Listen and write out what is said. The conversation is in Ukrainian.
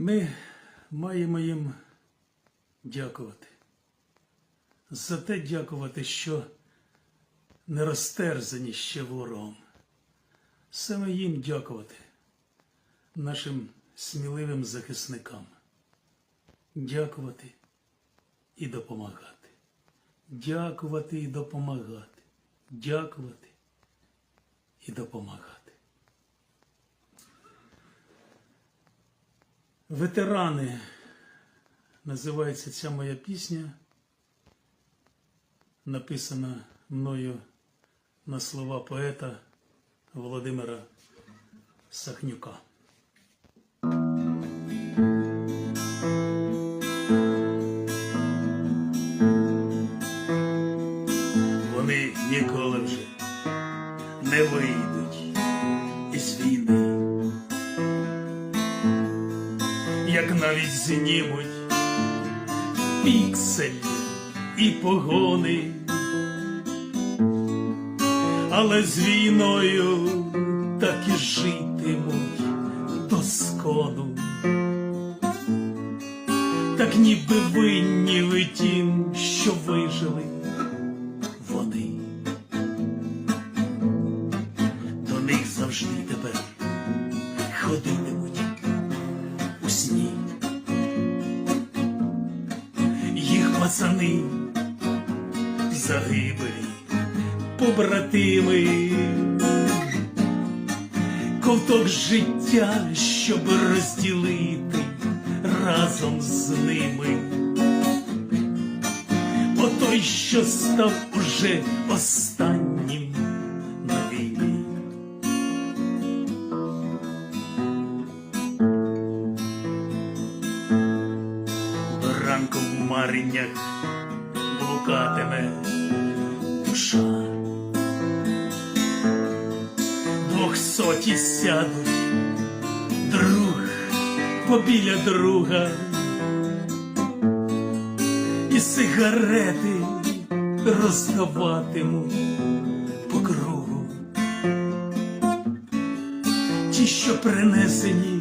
Ми маємо їм дякувати. За те дякувати, що не розтерзані ще ворогом. Саме їм дякувати, нашим сміливим захисникам. Дякувати і допомагати. Дякувати і допомагати. Дякувати і допомагати. Ветерани. Називається ця моя пісня, написана мною на слова поета Володимира Сахнюка. Вони ніколи вже не вийдуть як навіть знімуть піксель і погони, але з війною так і житимуть до скону, так ніби винні ви тім, що вижили вони. До них завжди тепер ходитимуть пацани загибелі, побратими, ковток життя, щоб розділити разом з ними. Бо той, що став уже останнім До ранку в маринях блукатиме душа. Двохсоті сядуть, друг побіля друга, і сигарети роздаватимуть по кругу. Ті, що принесені